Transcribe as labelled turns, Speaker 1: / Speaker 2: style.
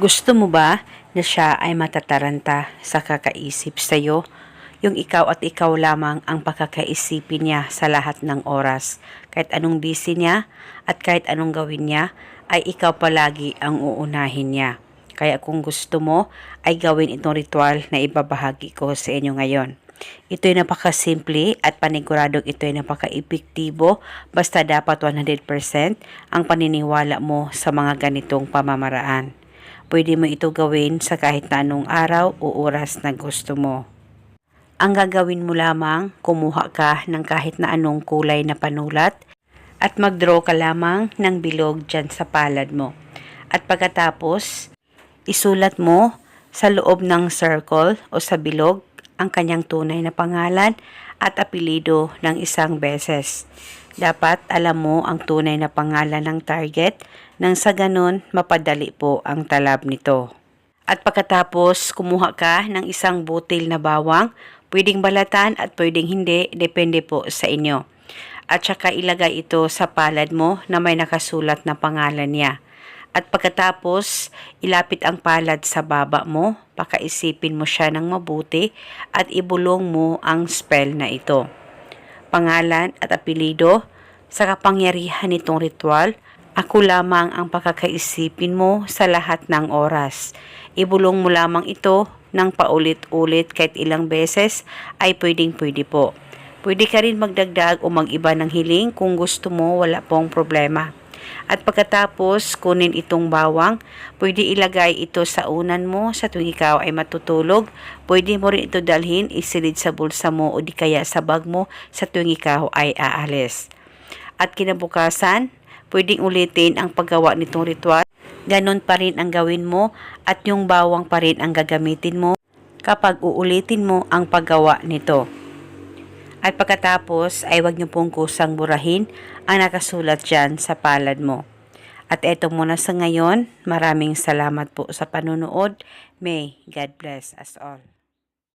Speaker 1: Gusto mo ba na siya ay matataranta sa kakaisip sa iyo? Yung ikaw at ikaw lamang ang pakakaisipin niya sa lahat ng oras. Kahit anong busy niya at kahit anong gawin niya, ay ikaw palagi ang uunahin niya. Kaya kung gusto mo, ay gawin itong ritual na ibabahagi ko sa inyo ngayon. Ito'y napakasimple at paniguradong ito'y napaka-epektibo basta dapat 100% ang paniniwala mo sa mga ganitong pamamaraan. Pwede mo ito gawin sa kahit anong araw o oras na gusto mo. Ang gagawin mo lamang, kumuha ka ng kahit na anong kulay na panulat at mag-draw ka lamang ng bilog dyan sa palad mo. At pagkatapos, isulat mo sa loob ng circle o sa bilog ang kanyang tunay na pangalan at apelido ng isang beses. Dapat alam mo ang tunay na pangalan ng target nang sa ganun mapadali po ang talab nito. At pagkatapos kumuha ka ng isang butil na bawang, pwedeng balatan at pwedeng hindi, depende po sa inyo. At saka ilagay ito sa palad mo na may nakasulat na pangalan niya. At pagkatapos, ilapit ang palad sa baba mo, pakaisipin mo siya ng mabuti at ibulong mo ang spell na ito. Pangalan at apelido, sa kapangyarihan nitong ritual, ako lamang ang pakakaisipin mo sa lahat ng oras. Ibulong mo lamang ito ng paulit-ulit kahit ilang beses ay pwedeng pwede po. Pwede ka rin magdagdag o mag-iba ng hiling kung gusto mo wala pong problema. At pagkatapos kunin itong bawang, pwede ilagay ito sa unan mo sa tuwing ikaw ay matutulog. Pwede mo rin ito dalhin, isilid sa bulsa mo o di kaya sa bag mo sa tuwing ikaw ay aalis. At kinabukasan, pwedeng ulitin ang paggawa nitong ritual. Ganon pa rin ang gawin mo at yung bawang pa rin ang gagamitin mo kapag uulitin mo ang paggawa nito. At pagkatapos ay huwag niyo pong kusang burahin ang nakasulat dyan sa palad mo. At eto muna sa ngayon, maraming salamat po sa panunood. May God bless us all.